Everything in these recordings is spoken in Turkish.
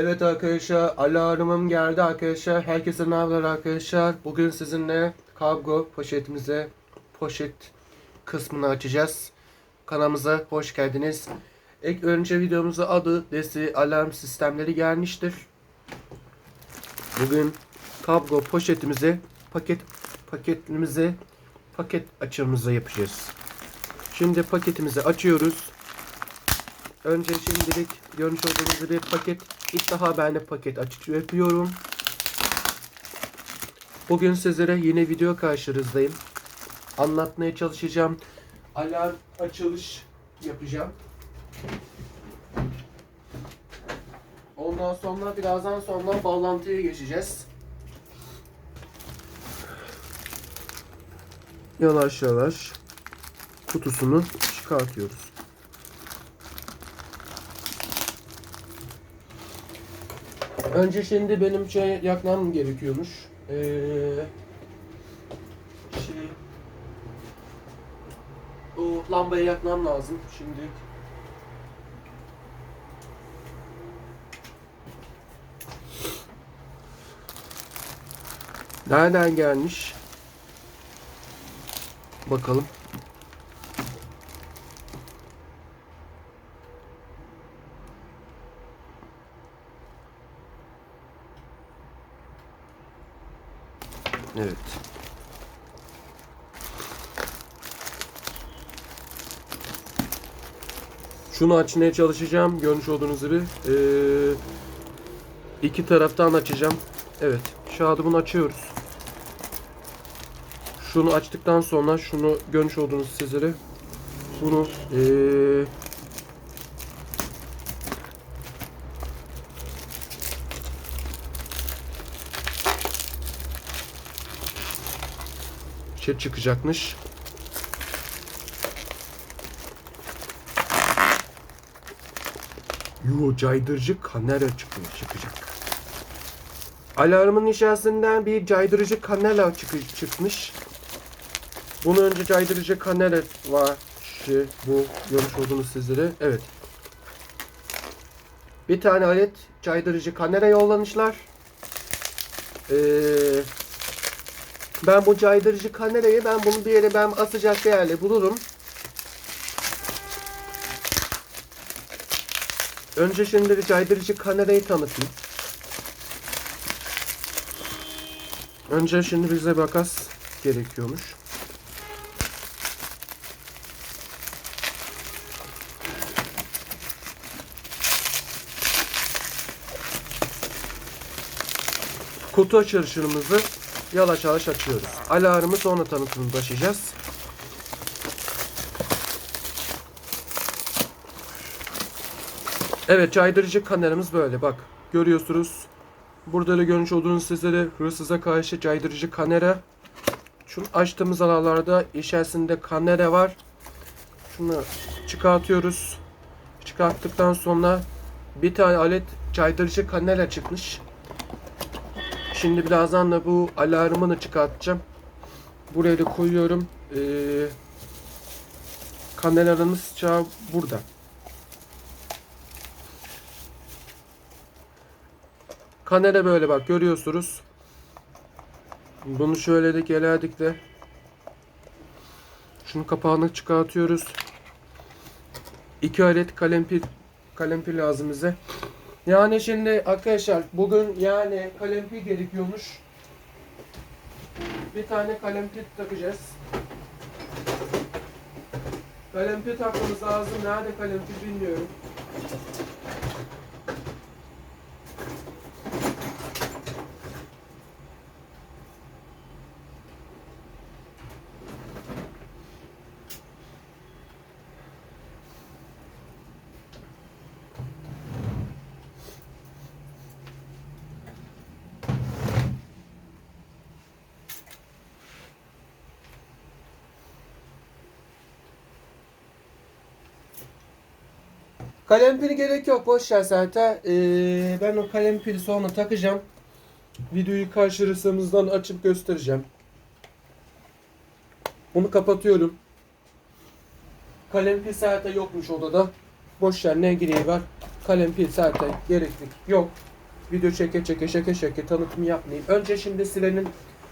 Evet arkadaşlar alarmım geldi arkadaşlar. Herkese ne haber arkadaşlar? Bugün sizinle kargo poşetimize poşet kısmını açacağız. Kanalımıza hoş geldiniz. İlk önce videomuzun adı Desi Alarm Sistemleri gelmiştir. Bugün kargo poşetimize paket paketimize paket açımızı yapacağız. Şimdi paketimizi açıyoruz. Önce şimdilik görmüş olduğunuz gibi paket ilk daha ben de paket açık yapıyorum. Bugün sizlere yine video karşınızdayım. Anlatmaya çalışacağım. Alarm açılış yapacağım. Ondan sonra birazdan sonra bağlantıya geçeceğiz. Yavaş yavaş kutusunu çıkartıyoruz. Önce şimdi benim şey yakmam gerekiyormuş. Ee, şey, o lambayı yakmam lazım şimdi. Nereden gelmiş? Bakalım. Evet. Şunu açmaya çalışacağım. Görmüş olduğunuz gibi. Ee, iki taraftan açacağım. Evet. Şahı bunu açıyoruz. Şunu açtıktan sonra şunu görmüş olduğunuz sizlere bunu ee, şey çıkacakmış. Yo caydırıcı kamera çıkıyor, çıkacak. Alarmın içerisinden bir caydırıcı kamera çık çıkmış. Bunun önce caydırıcı kamera var. Şey, bu görmüş olduğunuz sizlere. Evet. Bir tane alet caydırıcı kamera yollamışlar. Eee ben bu caydırıcı kamerayı ben bunu bir yere ben asacak bir yerle bulurum. Önce şimdi bir caydırıcı kamerayı tanıtayım. Önce şimdi bize makas gerekiyormuş. Kutu açılışımızı yavaş yavaş açıyoruz. Alarmı sonra tanıtımını taşıyacağız. Evet caydırıcı kameramız böyle bak görüyorsunuz. Burada da görmüş olduğunuz sizlere hırsıza karşı caydırıcı kamera. Şunu açtığımız alanlarda içerisinde kamera var. Şunu çıkartıyoruz. Çıkarttıktan sonra bir tane alet caydırıcı kamera çıkmış. Şimdi birazdan da bu alarmını çıkartacağım. Buraya da koyuyorum. Ee, kameralarımız çağı burada. Kamera böyle bak görüyorsunuz. Bunu şöyle de gelerdik de. Şunun kapağını çıkartıyoruz. İki adet kalempir kalempir lazım bize. Yani şimdi arkadaşlar bugün yani kalempir gerekiyormuş. Bir tane kalempir takacağız. Kalempir takmamız lazım. Nerede kalempir bilmiyorum. Kalem pili gerek yok. Boş ver zaten. Ee, ben o kalem pili sonra takacağım. Videoyu karşılığımızdan açıp göstereceğim. Bunu kapatıyorum. Kalem pil zaten yokmuş odada. Boş ver ne gereği var. kalem pil zaten gereklik yok. Video çeke çeke şeke şeke tanıtım yapmayayım. Önce şimdi silenin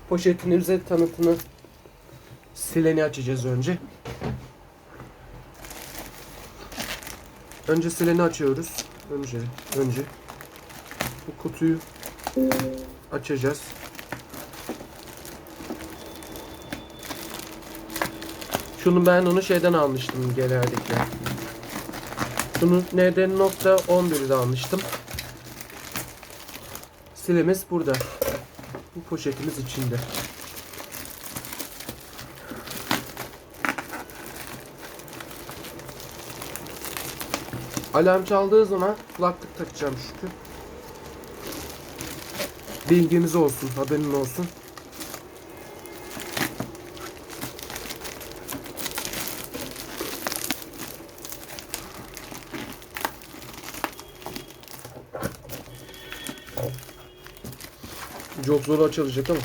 poşetinize tanıtımı sileni açacağız önce. Önce sileni açıyoruz. Önce önce bu kutuyu açacağız. Şunu ben onu şeyden almıştım genellikle. Şunu neden nokta 11'de almıştım. Silemiz burada. Bu poşetimiz içinde. Alarm çaldığı zaman kulaklık takacağım şükür. Bilginiz olsun, haberin olsun. Çok zor açılacak ama.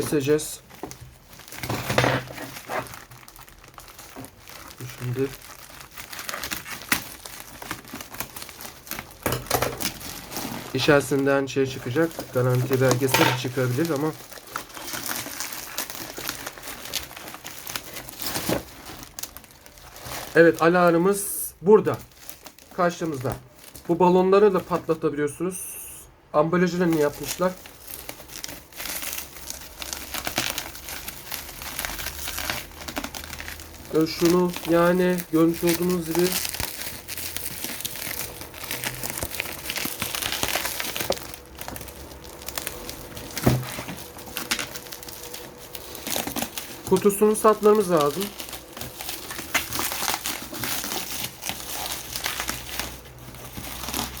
Keseceğiz. Şimdi içerisinden şey çıkacak. Garanti belgesi çıkabilir ama Evet alarmımız burada. Karşımızda. Bu balonları da patlatabiliyorsunuz. Ambalajını ne yapmışlar? Şunu yani görmüş olduğunuz gibi kutusunu satmamız lazım.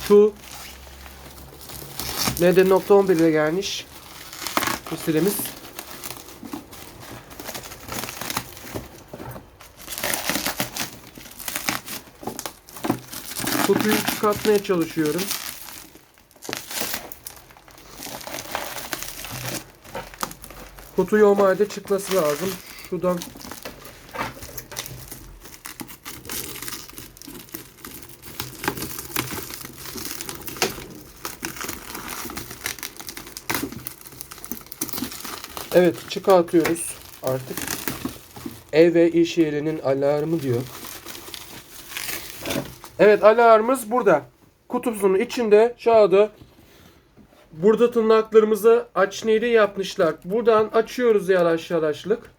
Şu neden nokta 11 ile gelmiş bu silemiz. Kutuyu çıkartmaya çalışıyorum. Kutu normalde çıkması lazım. Şuradan Evet çıkartıyoruz artık. Ev ve iş yerinin alarmı diyor. Evet alarmımız burada. Kutusunun içinde şahada burada tırnaklarımızı aç neydi yapmışlar. Buradan açıyoruz yavaş yavaşlık.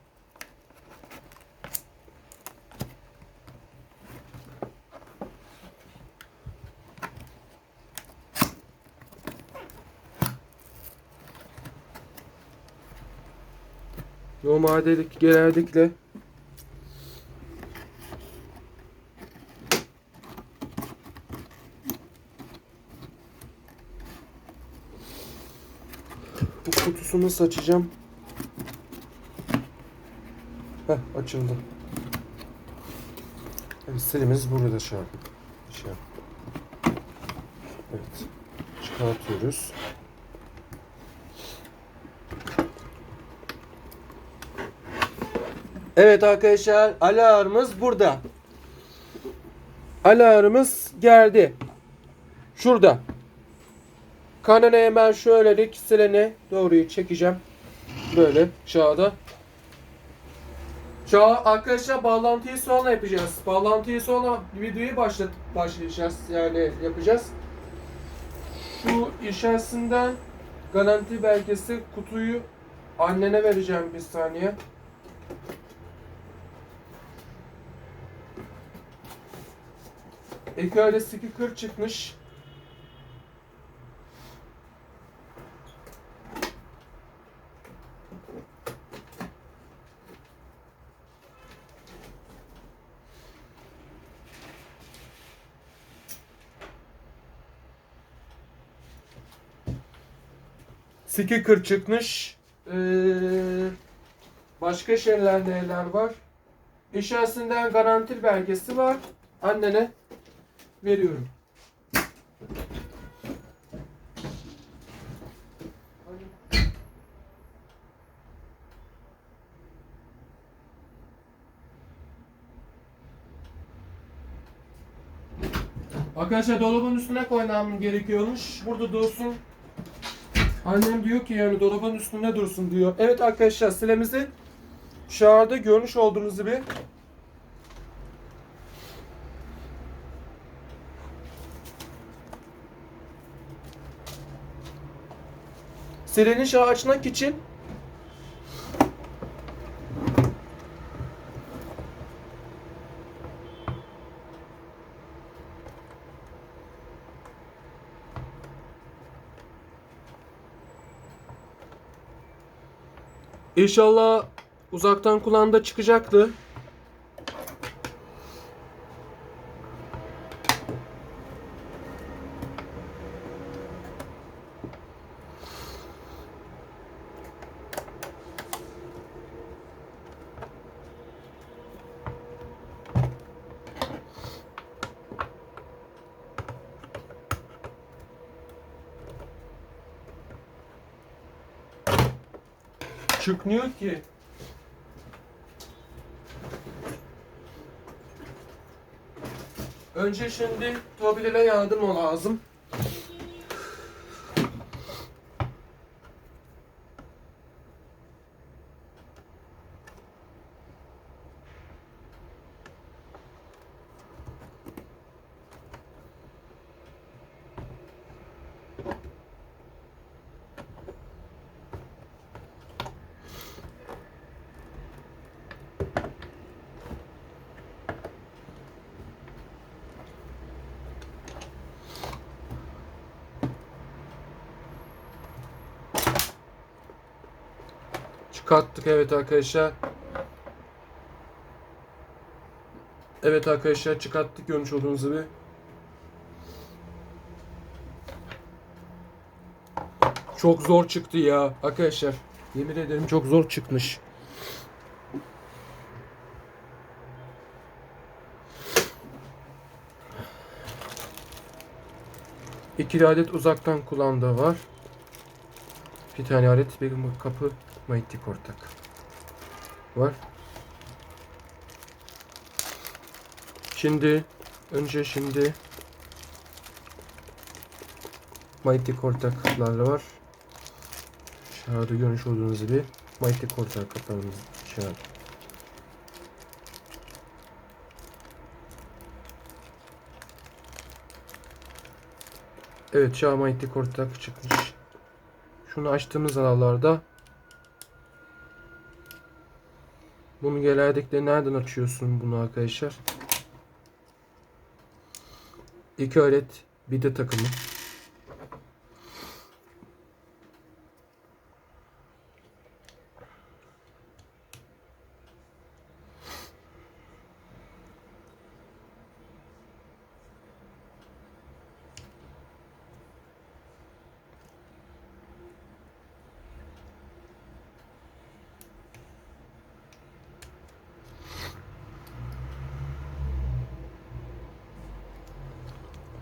Normalde genellikle kutusunu nasıl açacağım? Heh açıldı. Evet silimiz burada şu an. Şu an. Evet. Çıkartıyoruz. Evet arkadaşlar alarmımız burada. Alarmımız geldi. Şurada. Kanana hemen şöyle dik silene doğruyu çekeceğim. Böyle. Şu an arkadaşlar bağlantıyı sonra yapacağız. Bağlantıyı sonra videoyu başlat başlayacağız. Yani yapacağız. Şu içerisinden garanti belgesi kutuyu annene vereceğim bir saniye. Ekerde sticker çıkmış. Skicker çıkmış. Ee, başka şeyler neler var? İçerisinden garanti belgesi var. Annene veriyorum. Arkadaşlar dolabın üstüne koymam gerekiyormuş. Burada dursun. Annem diyor ki yani dolabın üstünde dursun diyor. Evet arkadaşlar silemizi dışarıda görmüş olduğunuz gibi Silenin şağı açmak için İnşallah uzaktan kulağında çıkacaktı. Çıkmıyor ki. Önce şimdi Tobil'e yardım ol lazım. Çıkarttık evet arkadaşlar. Evet arkadaşlar çıkarttık görmüş olduğunuz gibi. Çok zor çıktı ya arkadaşlar. Yemin ederim çok zor çıkmış. İki adet uzaktan kulağında var. Bir tane alet bir kapı Mighty Kortak var. Şimdi önce şimdi Mighty Kortaklar var. Aşağıda görmüş olduğunuz gibi Mighty Kortak kapağımız aşağıda. Evet şu an Mighty Kortak çıkmış. Şunu açtığımız aralarda Bunu genellikle nereden açıyorsun bunu arkadaşlar? İki alet bir de takımı.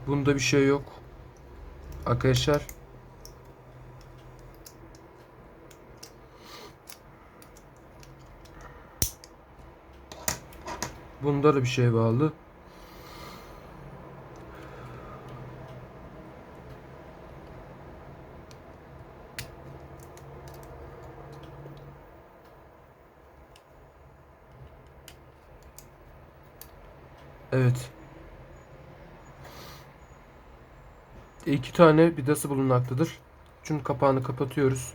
Bunda bir şey yok. Arkadaşlar. Bunda da bir şey bağlı. Evet. İki tane vidası bulunmaktadır. Şunun kapağını kapatıyoruz.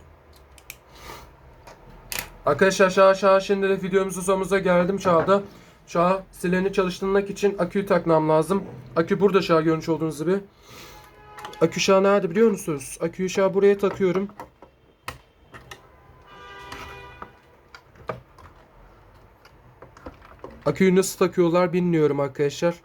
Arkadaşlar şu aşağı şimdi de videomuzun sonumuza geldim çağda. Şu an sileni çalıştırmak için aküyü takmam lazım. Akü burada şu an görmüş olduğunuz gibi. Akü şu an nerede biliyor musunuz? Aküyü şu an buraya takıyorum. Aküyü nasıl takıyorlar bilmiyorum arkadaşlar.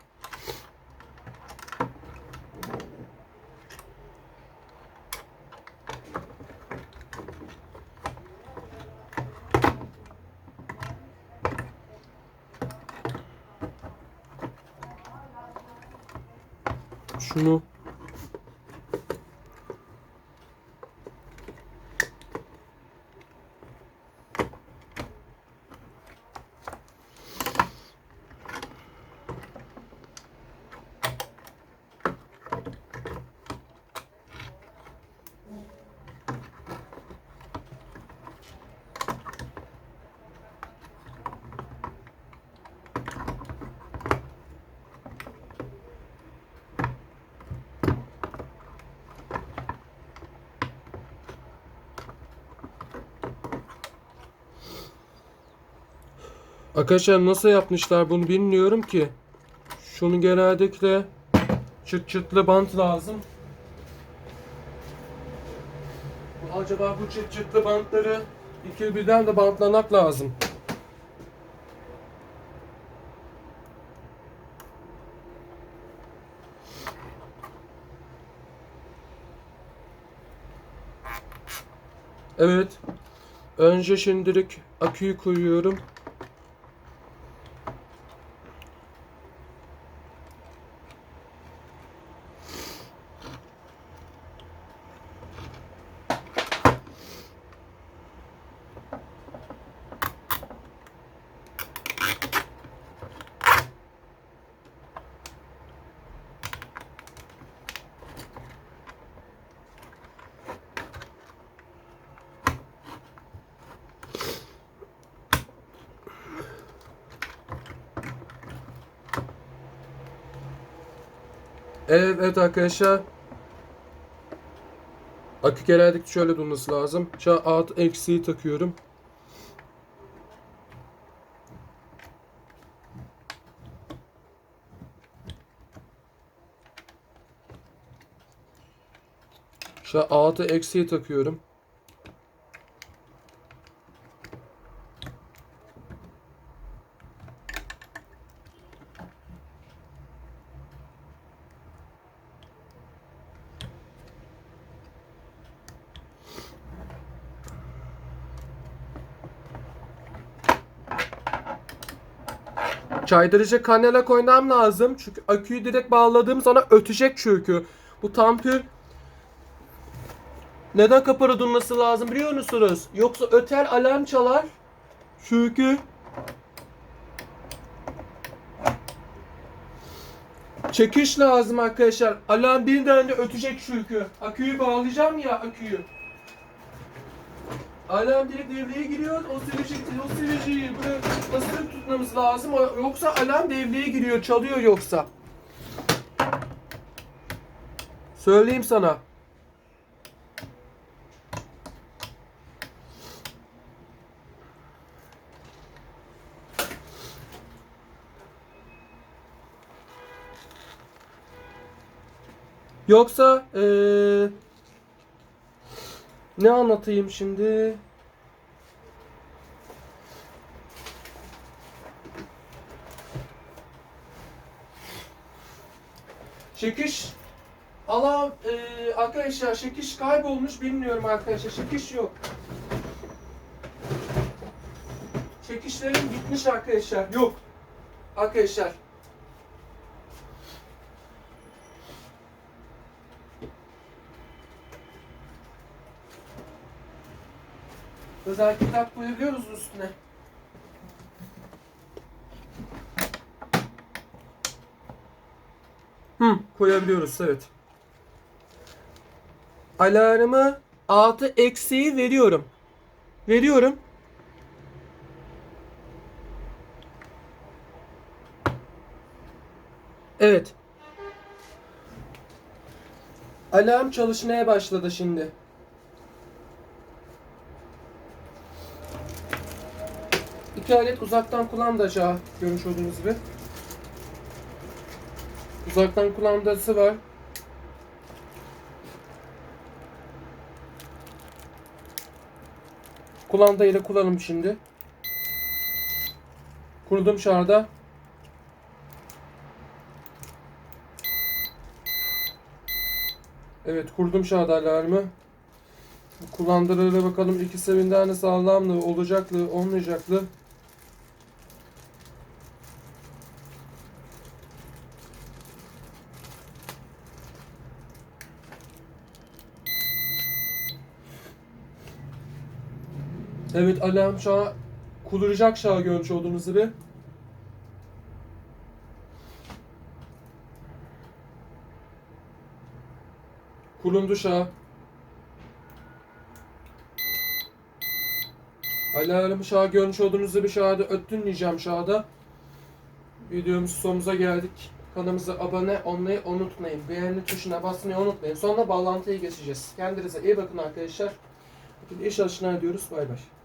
Şunu Arkadaşlar nasıl yapmışlar bunu bilmiyorum ki. Şunu genellikle çıt çıtlı bant lazım. Acaba bu çıt çıtlı bantları iki birden de bantlamak lazım. Evet. Önce şimdilik aküyü koyuyorum. Evet, evet arkadaşlar. Akü genellikle şöyle durması lazım. Şu alt eksiği takıyorum. Şu altı eksiği takıyorum. Caydırıcı kanala koymam lazım. Çünkü aküyü direkt bağladığım zaman ötecek çünkü. Bu tampür neden kapalı durması lazım biliyor musunuz? Yoksa öter alarm çalar. Çünkü çekiş lazım arkadaşlar. Alarm birden de ötecek çünkü. Aküyü bağlayacağım ya aküyü. Alarm direkt devreye giriyor. O sivilce, o sivilceyi böyle basıp tutmamız lazım. Yoksa alarm devreye giriyor, çalıyor yoksa. Söyleyeyim sana. Yoksa eee ne anlatayım şimdi? Çekiş Allah eee, arkadaşlar çekiş kaybolmuş bilmiyorum arkadaşlar çekiş yok. Çekişlerim gitmiş arkadaşlar yok. Arkadaşlar özel kitap koyabiliyoruz üstüne. Hı, koyabiliyoruz evet. Alarmı 6 eksiği veriyorum. Veriyorum. Evet. Alarm çalışmaya başladı şimdi. İki alet uzaktan kumandacağı görmüş olduğunuz gibi. Uzaktan kumandası var. Kumanda ile kullanım şimdi. Kurdum şarda. Evet kurdum şarda alarmı. Kullandırıra bakalım ikisi birbirinden sağlamlı, olacaklı, olmayacaklı. Evet alarm kurulacak şu an görmüş olduğunuz gibi. An. Alarmı şu an görmüş olduğunuz gibi şu anda öttünleyeceğim şu anda. Videomuz sonumuza geldik. Kanalımıza abone olmayı unutmayın. Beğeni tuşuna basmayı unutmayın. Sonra bağlantıya geçeceğiz. Kendinize iyi bakın arkadaşlar. Bugün iş alışına diyoruz. Bay bay.